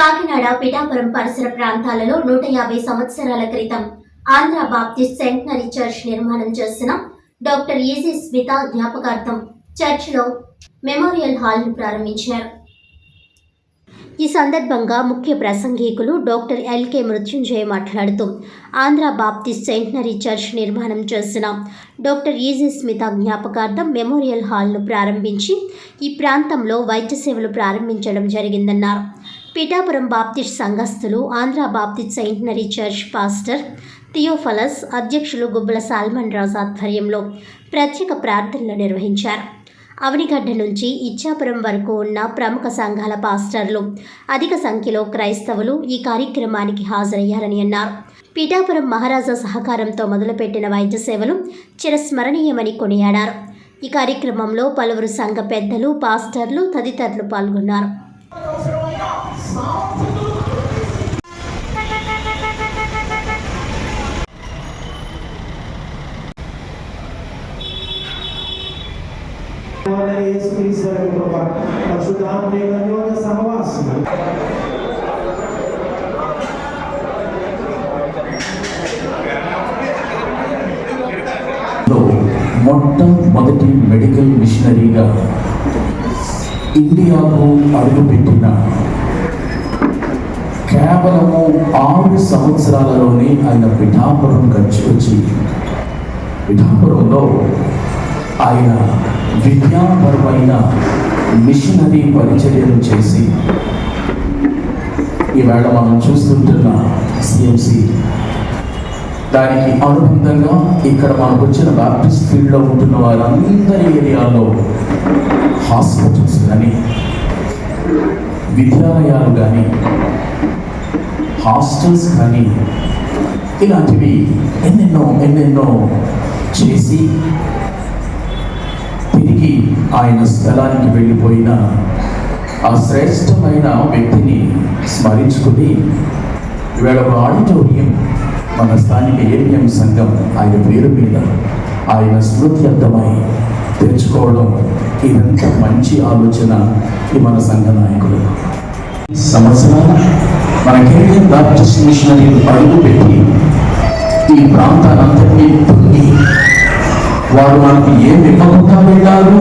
కాకినాడ పిఠాపురం పరిసర ప్రాంతాలలో నూట యాభై సంవత్సరాల క్రితం ఆంధ్ర బాప్టిస్ట్ సెంటనరీ చర్చ్ నిర్మాణం చేసిన డాక్టర్ ఈజీ స్మిత జ్ఞాపకార్థం చర్చ్లో మెమోరియల్ హాల్ను ప్రారంభించారు. ఈ సందర్భంగా ముఖ్య ప్రసంగికులు డాక్టర్ ఎల్కే మృత్యుంజయ మాట్లాడుతూ ఆంధ్ర బాప్టిస్ట్ సెంటనరీ చర్చ్ నిర్మాణం చేసిన డాక్టర్ ఈజీ స్మిత జ్ఞాపకార్థం మెమోరియల్ హాల్ను ప్రారంభించి ఈ ప్రాంతంలో వైద్య సేవలు ప్రారంభించడం జరిగిందన్నారు. Pithapuram Baptist సంఘస్థులు Andhra Baptist centenary church pastor Theophilus అధ్యక్షులు గుబ్బల సాల్మన్ రాజు ఆధ్వర్యంలో ప్రత్యేక ప్రార్థనలు నిర్వహించారు. అవనిగడ్డ నుంచి ఇచ్చాపురం వరకు ఉన్న ప్రముఖ సంఘాల పాస్టర్లు అధిక సంఖ్యలో క్రైస్తవులు ఈ కార్యక్రమానికి హాజరయ్యారని అన్నారు. పీఠాపురం మహారాజా సహకారంతో మొదలుపెట్టిన వైద్య సేవలు చిరస్మరణీయమని కొనియాడారు. ఈ కార్యక్రమంలో పలువురు సంఘ పెద్దలు పాస్టర్లు తదితరులు పాల్గొన్నారు. పరిశుద్ధాత్మ సహవాసం మొట్టమొదటి మెడికల్ మిషనరీగా ఇండియాకు అడుగుపెట్టిన కేవలము ఆరు సంవత్సరాలలోనే ఆయన పిఠాపురం ఖర్చు వచ్చి పిఠాపురంలో ఆయన విద్యాపరమైన మిషనరీ పరిచర్యలు చేసి ఈవేళ మనం చూస్తుంటున్న సిఎంసి దానికి అనుబంధంగా ఇక్కడ మనకు వచ్చిన బ్యాప్టిస్ట్ ఫీల్డ్లో ఉంటున్న వారందరి ఏరియాలో హాస్పిటల్స్ కానీ విద్యాలయాలు కానీ హాస్టల్స్ కానీ ఇలాంటివి ఎన్నెన్నో ఎన్నెన్నో చేసి తిరిగి ఆయన స్థలానికి వెళ్ళిపోయిన ఆ శ్రేష్టమైన వ్యక్తిని స్మరించుకుని ఇవాళ ఒక ఆడిటోరియం మన స్థానిక ఏవిఎం సంఘం ఆయన పేరు మీద ఆయన స్మృత్యర్థమై తెచ్చుకోవడం ఇదంతా మంచి ఆలోచన ఈ మన సంఘ నాయకులు. సంవత్సరాలు మన కెరియర్ బాప్టిస్ట్ మిషనరీలు అడుగుపెట్టి ఈ ప్రాంతాలంతటినీ పొంది వారు మనకు ఏం ఇవ్వకుండా వెళ్ళారు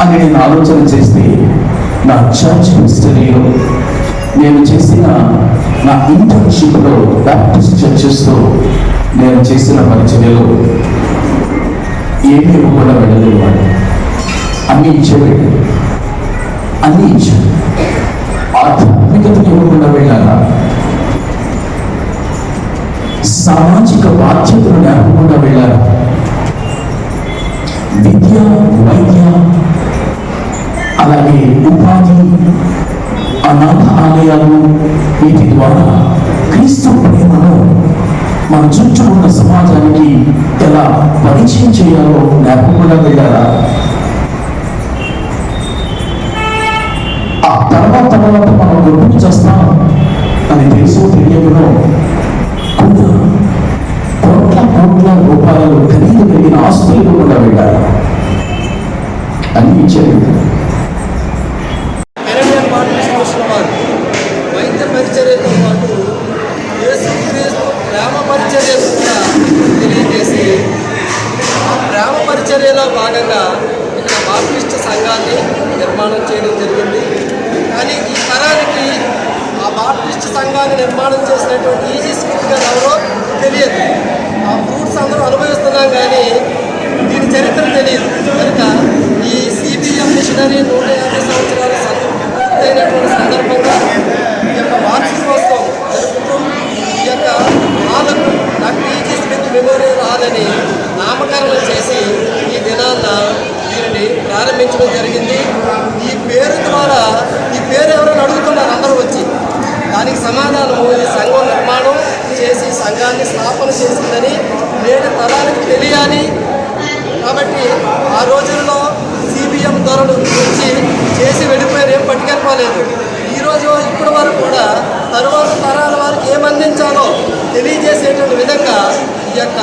అని నేను ఆలోచన చేస్తే నా చర్చ్ హిస్టరీలో నేను చేసిన నా ఇంటర్న్షిప్లో బాప్టిస్ట్ చర్చెస్తో నేను చేసిన పరిచర్యలో ఏమీ ఇవ్వకుండా వెళ్ళలేదు వాడు అన్నీ ఇచ్చేవాడు అన్నీ ఇచ్చాడు ఆధ్యాత్మికతను ఇవ్వకుండా వెళ్ళాలా? సామాజిక బాధ్యతలు నేర్పకుండా వెళ్ళారా విద్య వైద్య అలాగే ఉపాధి అనాథ ఆలయాలు వీటి ద్వారా క్రీస్తు ప్రేమను మన చుట్టూ ఉన్న సమాజానికి ఎలా పరిచయం చేయాలో నేర్పకుండా వెళ్ళారా ఆ తర్వాత మనం గొప్పలు చేస్తాం అని తెలుసు తెలియకనో కోట్ల కోట్ల రూపాయలు ఖరీదు కలిగిన ఆస్తులు కూడా వెళ్ళాలి అని ఇచ్చారు వారు వైద్య పరిచర్యతో పాటు యేసుక్రీస్తు ప్రేమ కూడా తెలియజేసి ఆ ప్రేమ పరిచర్యలో భాగంగా ఇక్కడ బాప్టిస్ట్ సంఘాన్ని నిర్మాణం చేయడం జరిగింది. కానీ ఈ తరానికి ఆ బాప్టిస్ట్ సంఘాన్ని నిర్మాణం చేసినటువంటి ఈజీ స్మిత్ గారు ఎవరో తెలియదు. ఆ ఫ్రూట్స్ అందరూ అనుభవిస్తున్నాం కానీ దీని చరిత్ర తెలియదు. కనుక ఈ సిబిఎం మిషనరీ నూట యాభై సంవత్సరాల పూర్తయినటువంటి సందర్భంగా ఈ యొక్క వార్షికోత్సవం జరుపుతూ ఈ యొక్క ఆలకు doctor E G Smith memorial ఆలని నామకరణం చేసి ఈ దినాన్న దీనిని ప్రారంభించడం జరిగింది. ఈ పేరు ద్వారా పేరు ఎవరైనా అడుగుతున్నారు అందరూ వచ్చి. దానికి సమాధానం ఈ సంఘం నిర్మాణం చేసి సంఘాన్ని స్థాపన చేసిందని నేటి తరానికి తెలియాలి. కాబట్టి ఆ రోజుల్లో సిబిఎం ధరలు వచ్చి చేసి వెళ్ళిపోయారు ఏం పట్టుకెళ్ళిపోలేదు ఈరోజు ఇప్పటి వరకు కూడా తరువాత తరాల వారికి ఏమందించాలో తెలియజేసేటువంటి విధంగా ఈ యొక్క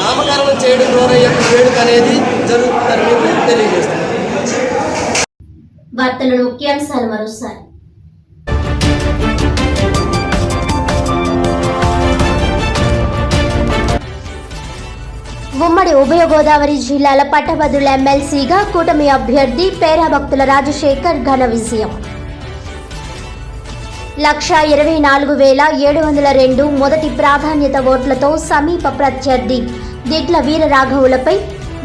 నామకరణం చేయడం ద్వారా ఈ యొక్క వేడుక అనేది జరుగుతుంది వార్తలను ముఖ్యాంశాలు మరోసారి. ఉమ్మడి ఉభయ గోదావరి జిల్లాల పట్టభద్రుల ఎమ్మెల్సీగా కూటమి అభ్యర్థి పేరాభక్తుల రాజశేఖర్ ఘన విజయం. లక్ష ఇరవై నాలుగు వేల ఏడు వందల రెండు మొదటి ప్రాధాన్యత ఓట్లతో సమీప ప్రత్యర్థి దిట్ల వీరరాఘవులపై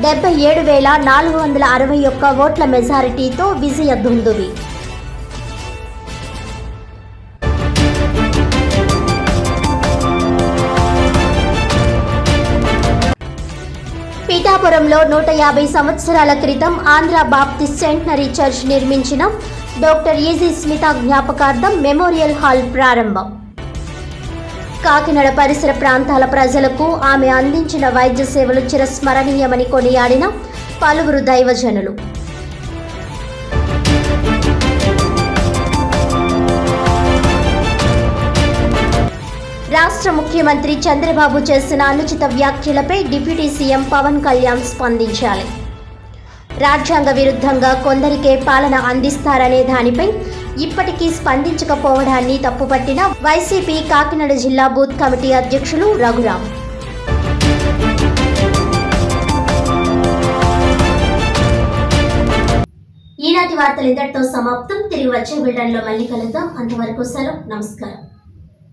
డెబ్బై ఏడు వేల నాలుగు వందల అరవై ఒక్క ఓట్ల మెజారిటీతో విజయ దుందువి పీఠాపురంలో నూట యాభై సంవత్సరాల క్రితం ఆంధ్ర బాప్టిస్ట్ సెంటనరీ చర్చ్ నిర్మించిన డాక్టర్ ఈజీ స్మిత జ్ఞాపకార్థం మెమోరియల్ హాల్ ప్రారంభం. కాకినాడ పరిసర ప్రాంతాల ప్రజలకు ఆమె అందించిన వైద్య సేవలు చిరస్మరణీయమని కొనియాడిన పలువురు దైవజనులు. రాష్ట్ర ముఖ్యమంత్రి చంద్రబాబు చేసిన అనుచిత వ్యాఖ్యలపై డిప్యూటీ సీఎం పవన్ కళ్యాణ్ స్పందించాలి. రాజ్యాంగ విరుద్ధంగా కొందరికే పాలన అందిస్తారనే దానిపై ఇప్పటికీ స్పందించకపోవడాన్ని తప్పుపట్టిన వైసీపీ కాకినాడ జిల్లా బూత్ కమిటీ అధ్యక్షులు రఘురాం ఈనాటి వార్తలు ఇంతటితో సమాప్తం. తిరిగి వచ్చే బిల్డన్లో మళ్ళీ కలుద్దాం. అంతవరకు సెలవు. నమస్కారం.